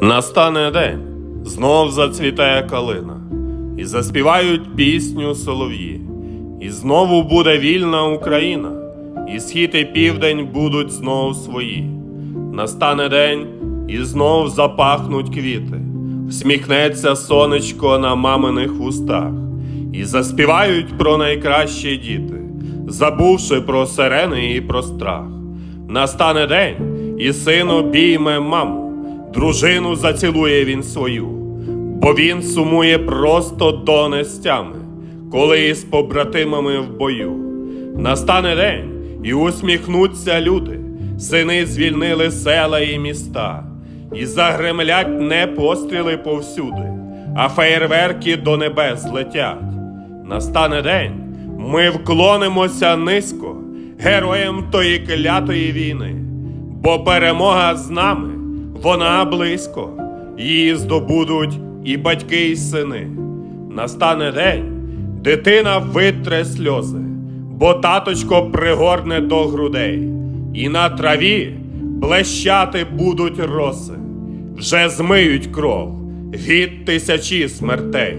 Настане день, знов зацвітає калина, і заспівають пісню солов'ї, і знову буде вільна Україна, і схід і південь будуть знов свої. Настане день, і знов запахнуть квіти, всміхнеться сонечко на маминих вустах, і заспівають про найкращі діти, забувши про сирени і про страх. Настане день, і син обійме маму, дружину зацілує він свою, бо він сумує просто донестями, коли із побратимами в бою. Настане день, і усміхнуться люди, сини звільнили села і міста, і загремлять не постріли повсюди, а феєрверки до небес летять. Настане день, ми вклонимося низько героям тої клятої війни, бо перемога з нами, вона близько, її здобудуть і батьки, і сини. Настане день, дитина витре сльози, бо таточко пригорне до грудей, і на траві блещати будуть роси, вже змиють кров, від тисячі смертей.